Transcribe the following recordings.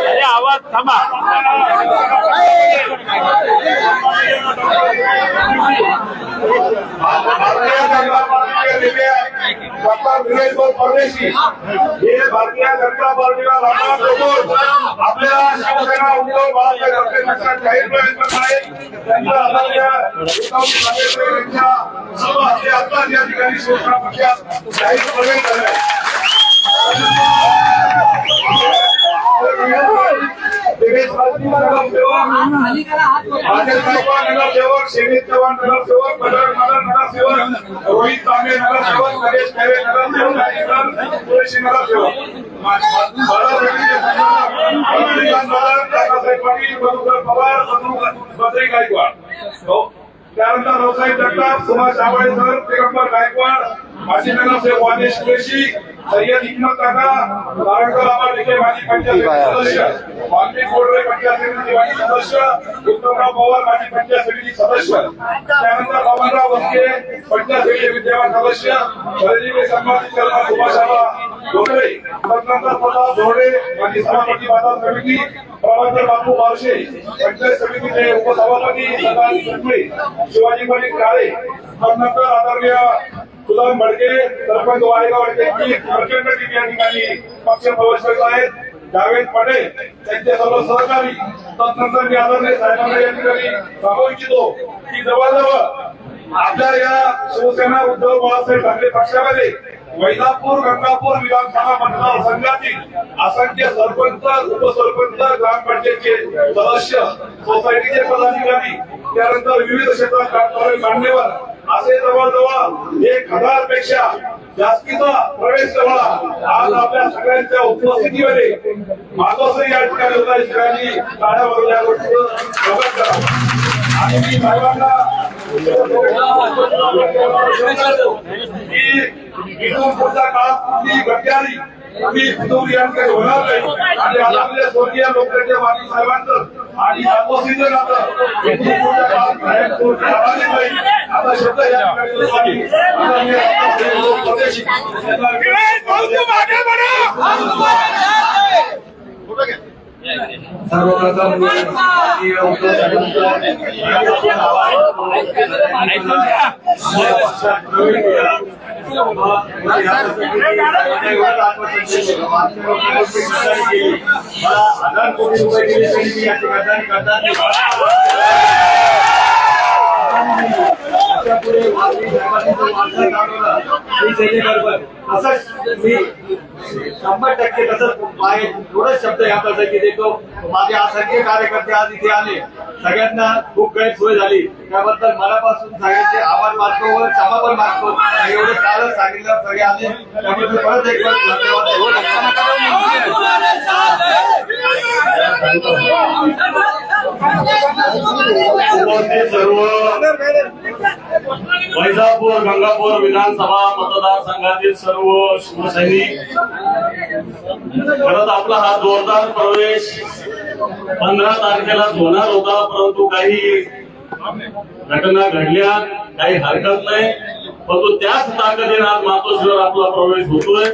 अरे आवाज थांबा भारतीय जनता पार्टीचे नेते डॉक्टर परदेशी. हे भारतीय जनता पार्टीला रामनाथ ठोकून आपल्या शिवसेना उद्धव बाळासाहेब ठाकरे पक्षात जाहीर प्रयत्न आहेत. त्यांच्या आदरणीय आत्ताच या ठिकाणी शिवसेना पक्षात जाहीर प्रवेश झाले नगरसेवक राजेश चव्हाण नगरसेवक बजरंग मालक नगरसेवक रोहित तांबे नगरसेवक नरेश खैरे नगरसेवक नगरसेवक काकासाहेब पाटील मधुकर पवार बद्री गायकवाड त्यानंतर रावसाहेब जगताप सुभाष आवाळे सर दिगंबर गायकवाड माजी नगरसेवक वादेश कुरेशी सय्यद हिकमत काका नारायणकर आबा डिके माजी पंचायत सदस्य वाल्मिक बोर्डे पंचायत समिती माजी सदस्य उत्तमराव पवार माजी पंचायत समिती सदस्य त्यानंतर बबनराव वस्के पंचायत समिती विद्यमान सदस्य खरेदी संघाचे चेअरमन सुभाष आबा डोंगरे रत्नाकर प्रताप धोडे माजी सभापती बाजार समिती प्रभाकर बापू बारशे पंचायत समितीचे उपसभापती सुटले शिवाजी मलिक काळे रत्नाकर आदरणीय सुदाम भडके सरपंच वायगाव यांची प्रचंड टीम या ठिकाणी पक्ष प्रवेश आहेत जावेद पटेल त्यांचे सर्व सहकारी तत्नंतर मी आदरणीय साहेबांना या ठिकाणी सांगू इच्छितो की जवळजवळ आपल्या या शिवसेना उद्धव बाळासाहेब ठाकरे पक्षामध्ये वैजापूर गंगापूर विधानसभा मतदारसंघातील असंख्य सरपंच उपसरपंच ग्रामपंचायतचे सदस्य सोसायटीचे पदाधिकारी त्यानंतर विविध क्षेत्रात काम मान्यवर असे जवळजवळ एक हजारपेक्षा जास्तीचा प्रवेश सोहळा आज आपल्या सगळ्यांच्या उपस्थितीमध्ये मातोश्री या ठिकाणी होता. या ठिकाणी काढावरून या गोष्टीचं स्वागत करा. आणि मी साहेबांना की इथून पुढच्या काळात कुठली गद्यारी कुठली होणार नाही. आणि आपल्या स्वर्गीय लोकांच्या वाणी साहेबांचं आणि मातोश्रीचं नातं काळात नाही आता शब्द या ठिकाणी सर्वप्रथम उद्धव हजार कोटी रुपये दिले तरी मी या ठिकाणी पुढे मी शंभर टक्के तसंच आहे थोडंच शब्द या प्रसंगी देतो माझे असंख्य कार्यकर्ते आज इथे आले. सगळ्यांना खूप गैरसोय झाली. त्याबद्दल मनापासून सगळ्यांचे आभार मानतो व क्षमा पण मानतो एवढं कालच सांगितलं सगळे आले. त्याबद्दल परत एक वेळेस सर्व वैजापूर गंगापूर विधानसभा मतदारसंघातील सर्व शिवसैनिक. परत आपला हा जोरदार प्रवेश पंधरा तारखेलाच होणार होता परंतु काही घटना घडल्या काही हरकत नाही. परंतु त्याच ताकदीने आज मातोश्रीवर आपला प्रवेश होतोय.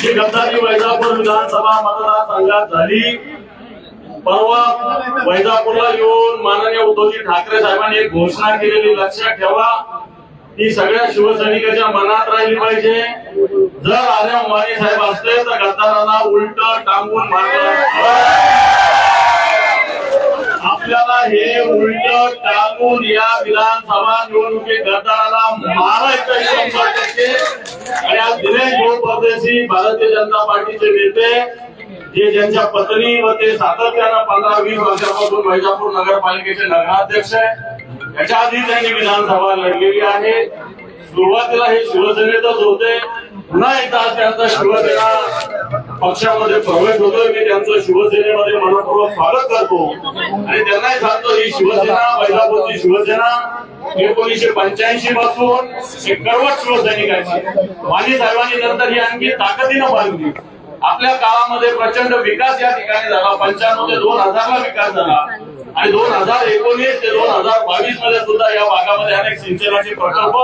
जी गद्दारी वैजापूर विधानसभा मतदारसंघात झाली. परवा वैजापूरला येऊन माननीय उद्धवजी ठाकरे साहेबांनी एक घोषणा केलेली लक्षात ठेवा. ती सगळ्या शिवसैनिकाच्या मनात राहिली पाहिजे. जर आल्या माने साहेब असते तर गद्दारांना उलट टांगून मारलं आपल्याला हे उलट टांगून या विधानसभा निवडणुकीत गद्दाराला मारायचं शंभर टक्के. आणि आज दिनेश भाऊ परदेशी भारतीय जनता पार्टीचे नेते जे ज्यांच्या पत्नी व ते सातत्यानं पंधरा वीस वर्षापासून वैजापूर नगरपालिकेचे नगराध्यक्ष आहे. याच्या आधी त्यांनी विधानसभा लढलेली आहे. सुरुवातीला हे शिवसेनेतच होते. पुन्हा एकदा त्यांचा शिवसेना पक्षामध्ये प्रवेश होतोय. मी त्यांचं शिवसेनेमध्ये मनपूर्वक स्वागत करतो. आणि त्यांनाही सांगतो ही शिवसेना बैलापूरची शिवसेना एकोणीसशे पंच्याऐंशी पासून एक कडवट शिवसैनिकांची माने साहेबांनी नंतर ही आणखी ताकदीनं बांधली. आपल्या काळामध्ये प्रचंड विकास या ठिकाणी झाला. पंच्याण्णव ते दोन हजारला विकास झाला. आणि दोन हजार एकोणीस ते दोन हजार बावीसमध्ये सुद्धा या भागामध्ये अनेक सिंचनाचे प्रकल्प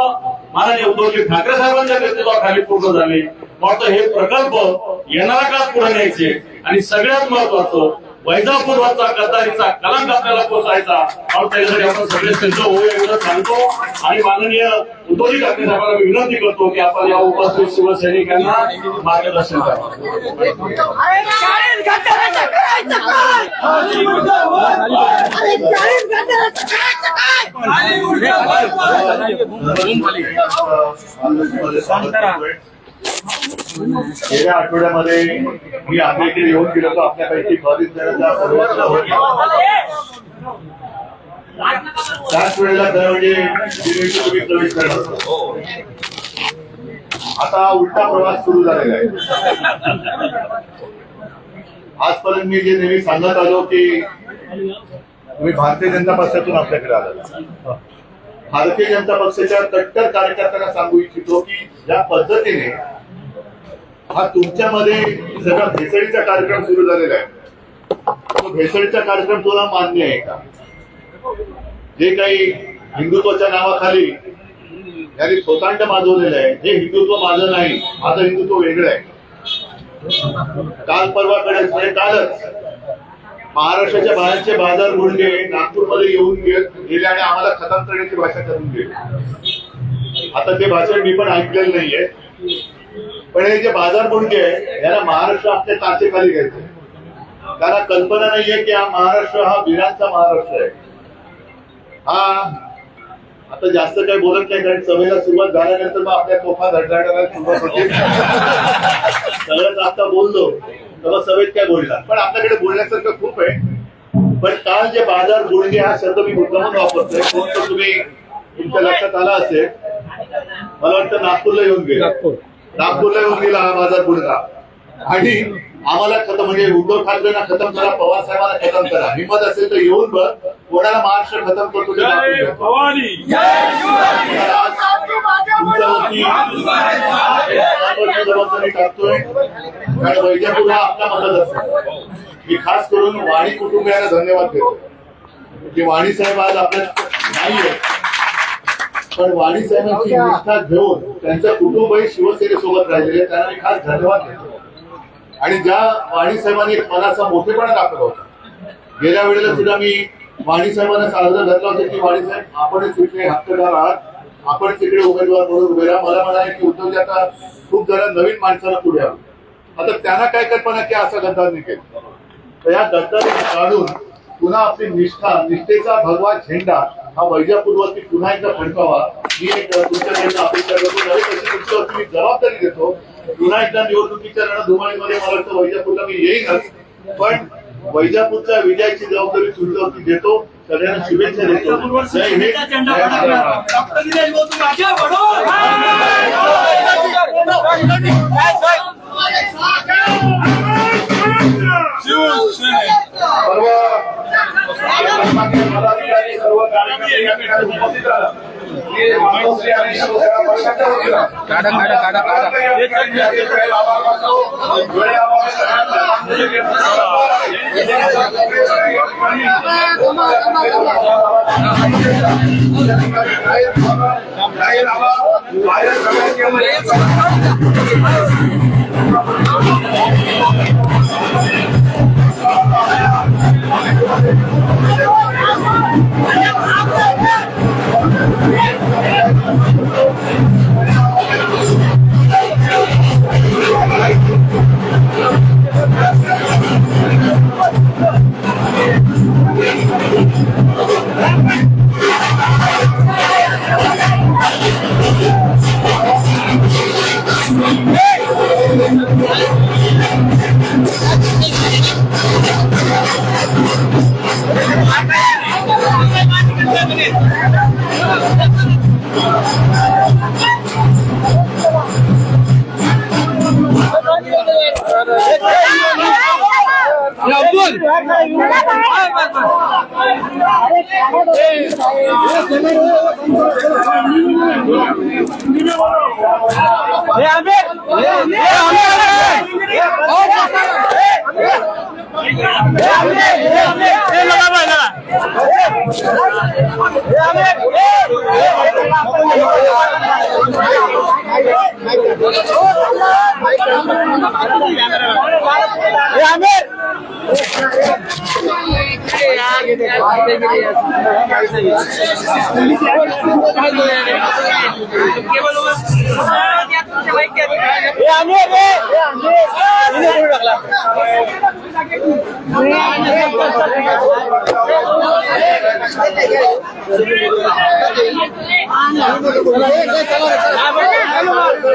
माननीय उद्धवजी ठाकरे साहेबांच्या नेतृत्वाखाली पूर्ण झाले. वाटतं हे प्रकल्प येणाऱ्या काळात पुढे न्यायचे. आणि सगळ्यात महत्वाचं वैजापूरवरचा गद्दारीचा कलंक आपल्याला पोचायचा म्हणून त्याच्यासाठी आपण सगळे सिद्ध होऊ एवढं सांगतो. आणि माननीय उद्धवजी ठाकरे साहेबांना मी विनंती करतो की आपण या उपस्थित शिवसैनिकांना मार्गदर्शन करा. गेल्या आठवड्यामध्ये मी आपल्याकडे येऊन गेलो होतो. आपल्यापैकी बरीच त्याच वेळेला दरवेळी तुम्ही प्रवेश करत आता उलटा प्रवास सुरू झालेला आहे. आजपर्यंत मी जे नेहमी सांगत आलो की तुम्ही भारतीय जनता पक्षातून आपल्याकडे आला भारतीय जनता पक्षाच्या कट्टर कार्यकर्त्यांना सांगू इच्छितो की ज्या पद्धतीने हा तुमच्यामध्ये सगळा भेसळीचा कार्यक्रम सुरू झालेला आहे. तो भेसळीचा कार्यक्रम तुला मान्य आहे का? जे काही हिंदुत्वाच्या नावाखाली यांनी स्वतांड माजवलेलं आहे हे हिंदुत्व माझं नाही माझं हिंदुत्व वेगळं आहे. काल परवाकडे म्हणजे कालच महाराष्ट्राच्या बाहेरचे बाजार गुंडे नागपूरमध्ये येऊन गेले आणि आम्हाला खतम करण्याची भाषा करून गेले आता ते भाषण मी पण ऐकलेलं नाहीये. पण हे जे बाजार गुंडे आहे याला महाराष्ट्र आपल्या ताचेखाली घ्यायचे त्याला कल्पना नाहीये की हा महाराष्ट्र हा वीरांचा महाराष्ट्र आहे. हा आता जास्त काही बोलत नाही कारण सभेला सुरुवात झाल्यानंतर मग आपल्या तोफा धडधडायला सुरुवात होते. सगळंच आता बोललो. तेव्हा सभेत काय बोलणार पण आपल्याकडे बोलण्यासारखं खूप आहे. पण काल जे बाजार गुडगे हा शब्द मी मुद्दामून वापरतोय. कोण तर तुम्ही तुमच्या लक्षात आला असेल. मला वाटतं नागपूरला येऊन गेला. नागपूरला येऊन गेला हा बाजार गुडगा आणि आम्हाला खतम म्हणजे उद्धव ठाकरेंना खतम करा पवार साहेबांना खतम करा. हिंमत असेल तर येऊन बघ. कोणाला महाराष्ट्र खतम करतो ते जबाबदारी टाकतोय कारण वैजापूर हा आपला मतदारसंघ मी खास करून वाणी कुटुंबियांना धन्यवाद देतो. की वाणी साहेब आज आपल्यात नाहीये. पण वाणी साहेबांची निष्ठा घेऊन त्यांचं कुटुंबही शिवसेनेसोबत राहिलेले त्यांना मी खास धन्यवाद देतो. आणि ज्या वाणी साहेबांनी मनाचा मोठेपणा दाखवला होता गेल्या वेळेला सुद्धा मी वाणी साहेबांना साजरं घातलं होतं की वाणी साहेब आपणच तिकडे हक्कदार आहात. आपण तिकडे उमेदवार म्हणून उभे राहा. मला म्हणाले की उद्धवजी आता खूप जरा नवीन माणसाला पुढे आलो. आता त्यांना काय कल्पना की असा गद्दार निघेल तर या गद्दारी काढून पुन्हा आपली निष्ठा निष्ठेचा भगवा झेंडा हा वैजापूरवरती पुन्हा एकदा फडकावा. मी एक तुमच्याकडनं अपेक्षा करतो. नवीन अशी तुमच्यावरती मी जबाबदारी देतो. पुन्हा एकदा निवडणुकीच्या रणधुमाळीमध्ये मला वाटतं वैजापूरला मी येईनच. पण वैजापूरच्या विजयाची जबाबदारी तुमच्यावरती देतो. सगळ्यांना शुभेच्छा देतो. जय हिंद. जय महाराष्ट्र सर्व पदाधिकारी सर्व कार्यकर्ते या ठिकाणी उपस्थित राहा. मी माणूसरी आणि शिवसेना बोल लगा या ठिकाणी आभार मानतो.